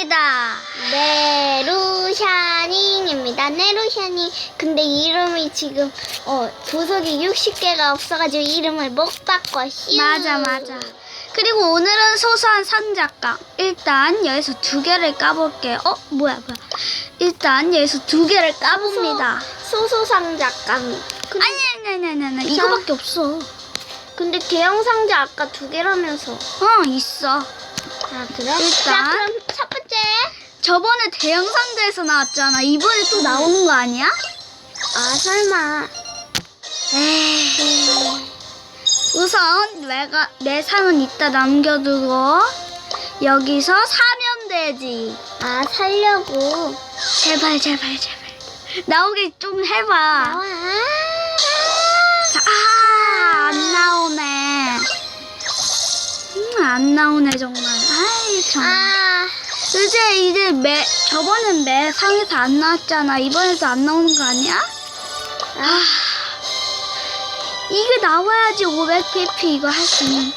네루입니다. 네루샤닝입니다. 네루샤닝. 근데 이름이 지금 어 보석이 60개가 없어가지고 이름을 못 바꿨슈. 맞아, 맞아. 그리고 오늘은 소소한 상자감. 일단 여기서 두 개를 까볼게요. 어, 뭐야, 뭐야. 일단 여기서 두 개를 까봅니다. 소소 상자감. 근데, 아니, 아니, 아니, 아니, 아니. 이거밖에 없어. 근데 대형 상자 아까 두 개라면서. 어, 있어. 아 그래? 일단. 자 그럼 첫. 저번에 대형 상자에서 나왔잖아. 이번에 또 나오는 거 아니야? 아 설마. 에이. 우선 내가 내 상은 이따 남겨두고 여기서 사면 되지. 아 살려고. 제발 제발 제발 나오게 좀 해봐. 나와. 아, 안 나오네. 음, 안 나오네 정말. 아이 참. 아. 이제 이제 매 저번엔 매 상에서 안 나왔잖아. 이번에도 안 나오는 거 아니야? 아, 이게 나와야지 500pp 이거 할 수 있는.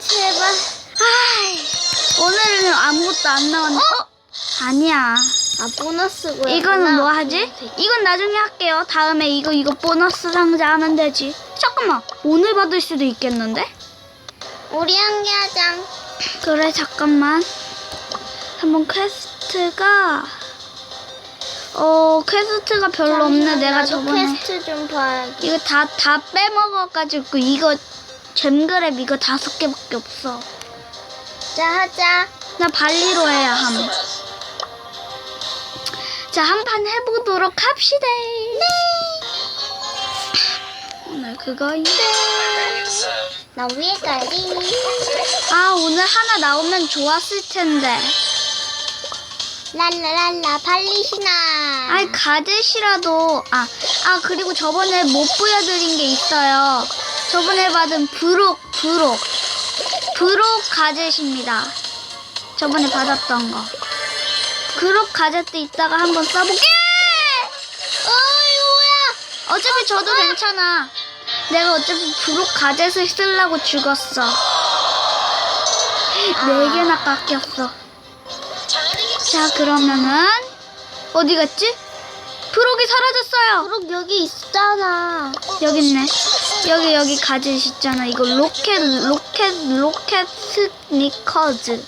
제발. 아이, 오늘은 아무것도 안 나왔네. 어? 아니야. 아 보너스고. 이거는 뭐 하지? 이건 나중에 할게요. 다음에 이거 이거 보너스 상자 하면 되지. 잠깐만. 오늘 받을 수도 있겠는데? 우리 한개 하자. 그래 잠깐만. 한번 퀘스트가 어 퀘스트가 별로 없네. 내가 저번에 퀘스트 좀 봐야. 이거 다 다 빼먹어가지고 이거 잼그랩 이거 다섯 개밖에 없어. 자 하자. 나 발리로 해야 함. 자, 한 판 해보도록 합시다. 네. 오늘 그거인데. 나 위에까지. 아, 오늘 하나 나오면 좋았을 텐데. 랄라랄라 발리시나. 아이, 가젯이라도. 아, 아, 그리고 저번에 못 보여드린 게 있어요. 저번에 받은 브록, 브록. 브록 가젯입니다. 저번에 받았던 거. 브록 가젯도 이따가 한번 써볼게! 어이구야. 어차피 저도 괜찮아. 내가 어차피 브록 가젯을 쓰려고 죽었어. 네 개나 깎였어. 자, 그러면은 어디 갔지? 브록이 사라졌어요. 그럼 여기 있잖아. 여기 있네. 여기 여기 가젯 있잖아. 이거 로켓 로켓 로켓 스니커즈.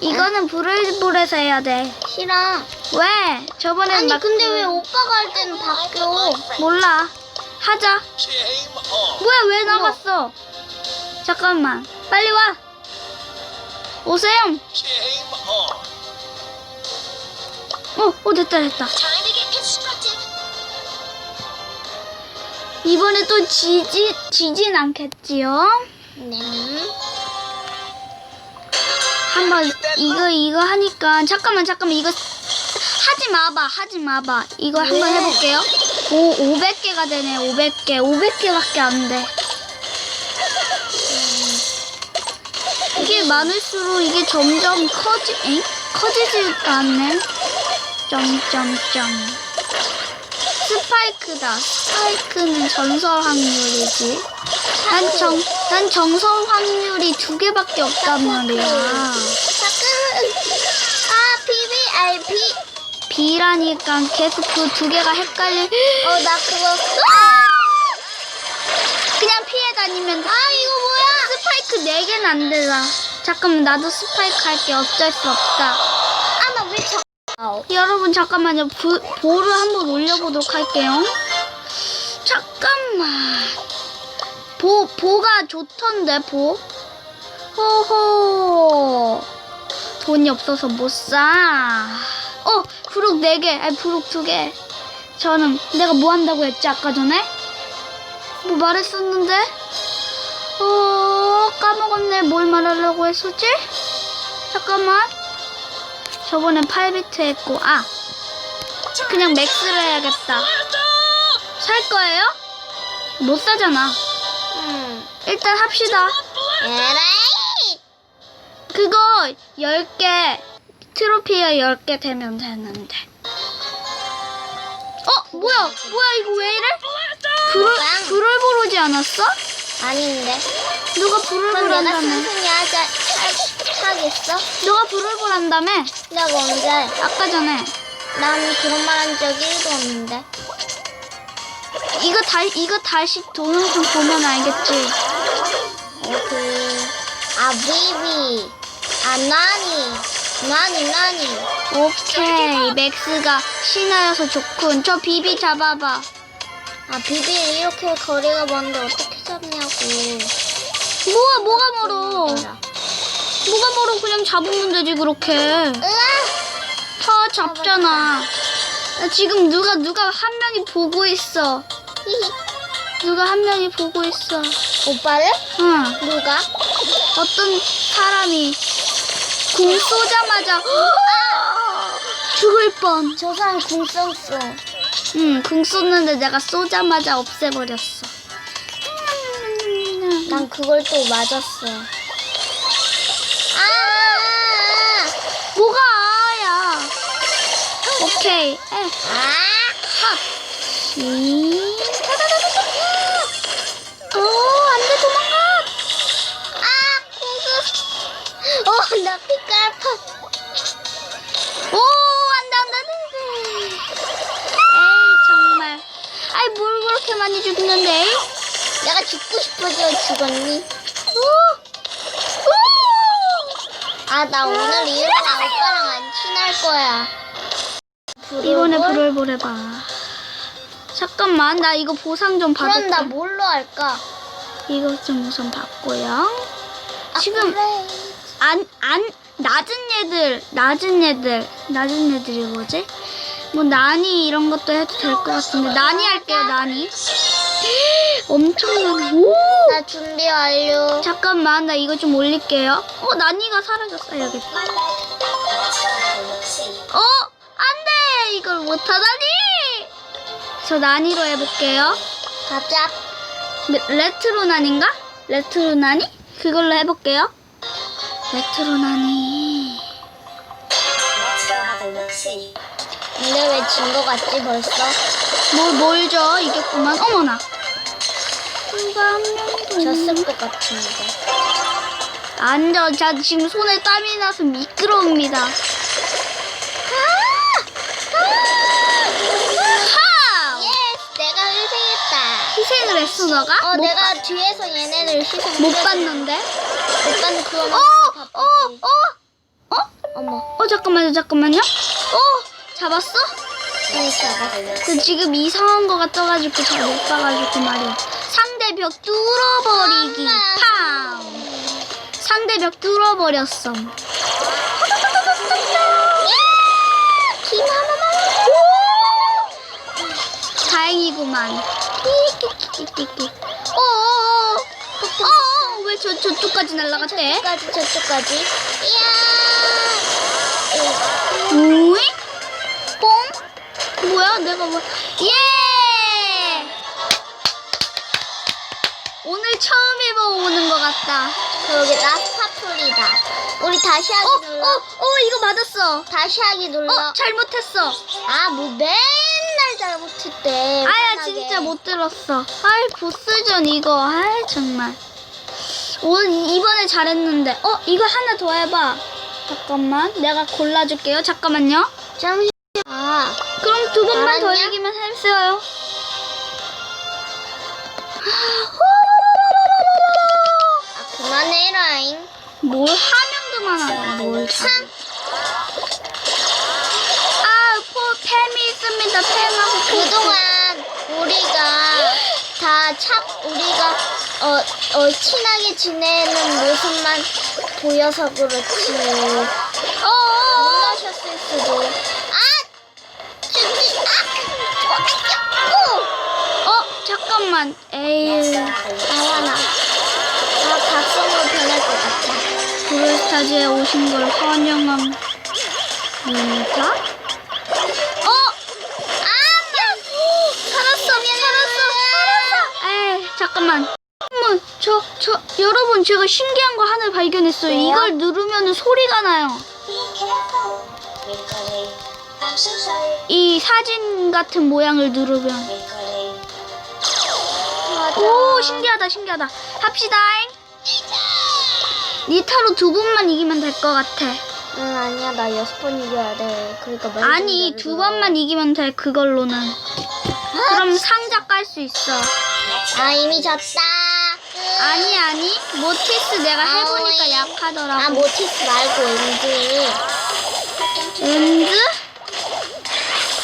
이거는 브레이블에서 해야 돼. 싫어. 왜? 저번엔 아니 막 근데 왜 오빠가 할 때는 바뀌어? 몰라. 하자. 뭐야 왜 나갔어? 잠깐만. 빨리 와. 오세요. 어, 어 됐다 됐다. 이번에 또 지지 지진 않겠지요? 네. 한번 이거 이거 하니까 잠깐만 잠깐만 이거 하지 마봐 하지 마봐 이거 한번 왜? 해볼게요. 오 500개가 되네 500개 500개밖에 안 돼. 이게 많을수록 이게 점점 커지 엥? 커지지가 않네. 점점점. 스파이크다. 스파이크는 전설 확률이지. 난 정, 난 정설 확률이 두 개밖에 없단 말이야. 아 PBRP. B라니까 계속 그 두 개가 헷갈려. 어 나 그거. 그냥 피해 다니면 돼. 아 이거 뭐야? 스파이크 네 개는 안 되다. 잠깐만, 나도 스파이크 할게. 어쩔 수 없다. 아 나왜 저? 아우. 여러분, 잠깐만요. 부, 볼을 한번 올려보도록 할게요. 잠깐만. 보, 보가 좋던데, 보? 호호. 돈이 없어서 못 사. 어, 브룩 4개. 아니, 브룩 2개. 저는, 내가 뭐 한다고 했지, 아까 전에? 뭐 말했었는데? 어, 까먹었네. 뭘 말하려고 했었지? 잠깐만. 저번엔 8비트 했고, 아. 그냥 맥스를 해야겠다. 살 거예요? 못 사잖아. 응. 일단 합시다. 에라이. 그거 10개, 트로피가 10개 되면 되는데. 어, 뭐야? 뭐야, 이거 왜 이래? 불을, 빵. 불을 부르지 않았어? 아닌데. 누가 불을 부른다며. 하자. 있어? 너가 불을볼 한다며? 내가 언제? 아까 전에. 난 그런 말 한 적이 1도 없는데. 이거 다, 이거 다시 동영상 보면 알겠지. 어, 그, 아, 비비. 아, 나니. 나니, 나니. 오케이. 맥스가 신하여서 좋군. 저 비비 잡아봐. 아, 비비 이렇게 거리가 먼데 어떻게 잡냐고. 뭐가, 뭐가 멀어. 뭐가 멀어. 그냥 잡으면 되지, 그렇게. 다 잡잖아. 나 지금 누가, 누가 한 명이 보고 있어. 누가 한 명이 보고 있어. 오빠를? 응. 누가? 어떤 사람이 궁 쏘자마자 죽을 뻔. 저 사람 궁 썼어. 응, 궁 쏘는데 내가 쏘자마자 없애버렸어. 난 그걸 또 맞았어. 오케이. 에, 아! 핫. 이. 오, 안 돼, 도망가. 아! 궁수! 어, 나 피깔파. 오, 안 돼, 안 돼, 안 돼. 에이, 정말. 아이, 뭘 그렇게 많이 죽는데? 내가 죽고 싶어져 죽었니? 오! 아, 나 오늘 이러랑 오빠랑 안 친할 거야. 이번에 불을 보내봐. 잠깐만, 나 이거 보상 좀 그럼 받을게. 나 뭘로 할까? 이거 좀 우선 받고요. 아, 지금 그래. 안, 안, 낮은 애들, 낮은 애들, 낮은 애들이 뭐지? 뭐, 나니 이런 것도 해도 될 것 같은데. 나니 할게요, 나니. 엄청 많아. 오! 나 준비 완료. 잠깐만, 나 이거 좀 올릴게요. 어, 나니가 사라졌어, 여기. 어? 이걸 못하다니! 저 나니로 해볼게요. 가자. 레, 레트로 난인가? 레트로 나니? 그걸로 해볼게요. 레트로 나니. 근데 왜 진 거 같지 벌써? 뭘, 뭘 줘? 이겼구만. 어머나. 졌을 것 같은데. 앉아. 자, 지금 손에 땀이 나서 미끄러웁니다. 을 했어, 너가? 어, 못, 내가 뒤에서 얘네들 희생 못 봤는데? 못 봤는 그거 어, 만 어, 어, 어? 어머. 어, 잠깐만요, 잠깐만요. 어, 잡았어? 잡았어. 그 지금 이상한 거가 떠가지고 잘 못 봐가지고 말이야. 상대 벽 뚫어버리기. 팡! 상대 벽 뚫어버렸어. 김 하나만. 다행이구만. 끼끼끼끼끼. 어어어. 어어. 왜 저, 저쪽까지 날아갔대? 저쪽까지, 저쪽까지. 이야! 오잉? 뽕? 뭐야? 내가 뭐. 예! 오늘 처음 해보는 것 같다. 그러게, 나 스파풀이다. 우리 다시 하기 어, 눌러. 어, 어, 이거 맞았어. 다시 하기 눌러. 어, 잘못했어. 아, 뭐 맨날 잘못했대. 아야, 편하게. 진짜 못 들었어. 아이, 보스전 이거. 아이, 정말. 오늘 이번에 잘했는데. 어, 이거 하나 더 해봐. 잠깐만. 내가 골라줄게요. 잠깐만요. 잠시. 아, 그럼 두 번만 더 알았냐? 얘기만 했어요. 아 그만해라잉. 뭘 하면 그만하라. 뭘 참. 참. 아, 포, 팸이 있습니다. 팸하고 포. 그동안 우리가 다 착, 우리가 어, 어, 친하게 지내는 모습만 보여서 그렇지. 어어어. 놀라셨을 수도. 아! 준비, 아! 어딨냐고! 어, 잠깐만. 에이. 나와나. 나 각성으로 변할 것 같아. 브롤스타즈에 오신 걸 환영합니다. 제가 신기한 거 하나 발견했어요. 왜요? 이걸 누르면 소리가 나요. 이 사진 같은 모양을 누르면. 오, 신기하다, 신기하다. 합시다잉. 니타로 두 번만 이기면 될 것 같아. 응 아니야 나 여섯 번 이겨야 돼. 그러니까 말 아니, 두 번만 이기면 돼, 그걸로는. 그럼 상자 깔 수 있어. 아 이미 졌다. 아니, 아니. 모티스 내가 해보니까 아오이. 약하더라고. 아 모티스 말고 엔지. 엔드?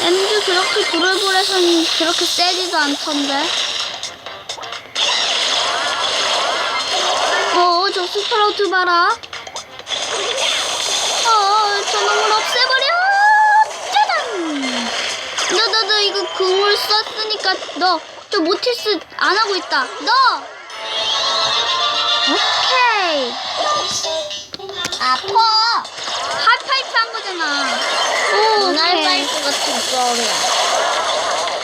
엔드 그렇게 브롤볼에서는 그렇게 세지도 않던데. 어, 저 스프라우트 봐라. 어, 저놈을 없애버려! 짜잔! 너, 너, 너 이거 그물 썼으니까 너, 저 모티스 안 하고 있다. 너! 오케이. 아파. 하이파이프 한 거잖아. 오, 눈알 오케이. 빨것 같은 소리야.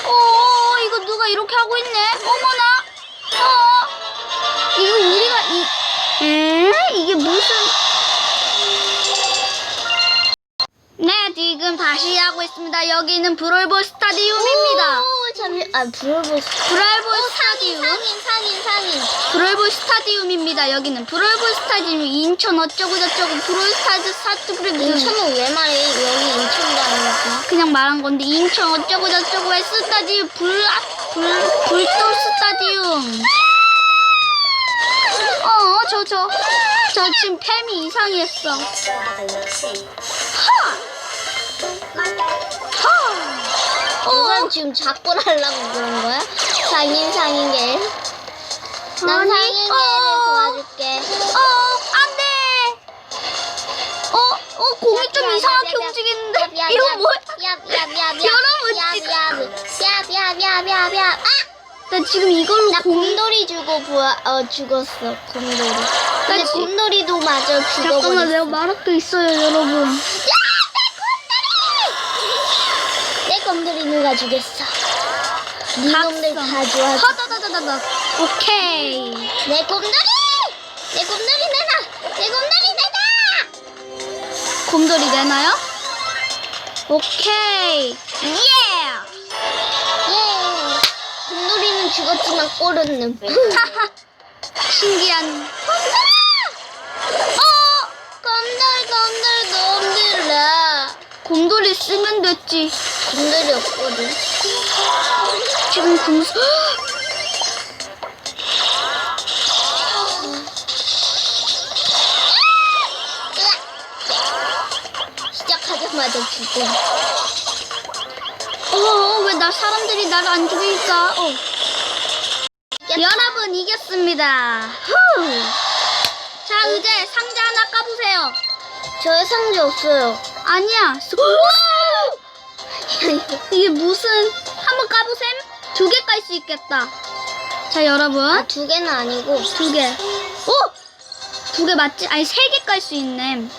어, 이거 누가 이렇게 하고 있네? 어머나! 어, 하고 있습니다. 여기는 브롤볼 스타디움입니다. 오, 잠시 아 브롤볼 브롤볼 스타디움. 상인 상인 상인. 브롤볼 스타디움입니다. 여기는 브롤볼 스타디움. 인천 어쩌고저쩌고 브롤스타즈 스타트 브레이크. 인천은 왜 말해? 여기 아니고. 그냥 말한 건데 인천 어쩌고 저쩌고 의 스타디움 불, 불 불돌 스타디움 어 저 저 저 지금 팸이 이상했어 하! 이건 지금 작골 하려고 그런 거야? 상인 상인 게. 난 아니, 상인 어. 도와줄게. 어 안 돼 어, 어 공이 좀 이상하게 움직이는데 이거 뭐야. 여러분. 아! 나 지금 이걸로 나 공이 곰돌이 주고 부하, 어 죽었어 곰돌이. 근데 지- 곰돌이도 마저 잠깐만 죽어버렸어. 내가 말할 게 있어요 여러분 내 누가 죽였어? 네 놈들 다 좋아. 허다다다다다 오케이 내 곰돌이! 내 곰돌이 내놔! 내 곰돌이 내놔! 곰돌이 내나요? 오케이 예 예. 곰돌이는 죽었지만 꼴은 놈. 하하 신기한 어! 곰돌 곰돌 곰돌아. 곰돌이 쓰면 됐지 곰돌이 없거든. 지금 금수 시작하자마자 죽음. 어왜 나 사람들이 나를 안 죽이니까 어 여러분 이겼습니다 후. 자 이제 상자 하나 까보세요 저의 상자 없어요. 아니야 수- 이게 무슨 한번 까보셈 두 개 깔 수 있겠다 자 여러분 아, 두 개는 아니고. 두 개. 오! 두 개 맞지? 아니, 세 개 깔 수 있네.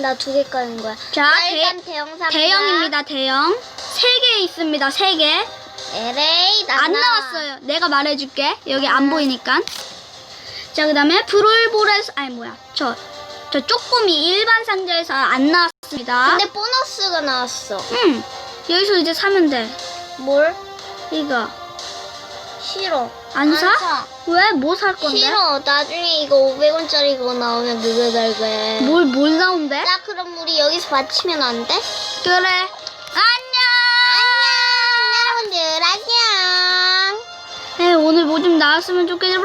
나 두 개 까는 거야. 자, 나 일단 대형 상자. 대형입니다, 대형. 세 개 있습니다, 세 개. 에레이, 나안 나왔어요. 내가 말해줄게. 여기 안 보이니까. 자, 그 다음에 브롤볼에서, 아니, 뭐야. 저, 저 쪼꼬미 일반 상자에서 안 나왔습니다. 근데 보너스가 나왔어. 응. 여기서 이제 사면 돼. 뭘? 이거. 싫어. 안 사? 사. 왜? 뭐 살 건데? 싫어. 나중에 이거 500원짜리 그거 나오면 누가 살 거야? 뭘, 뭘 나온대? 나 그럼 우리 여기서 받치면 안 돼? 그래. 안녕! 여러분들 안녕. 네, 오늘 뭐 좀 나왔으면 좋겠는데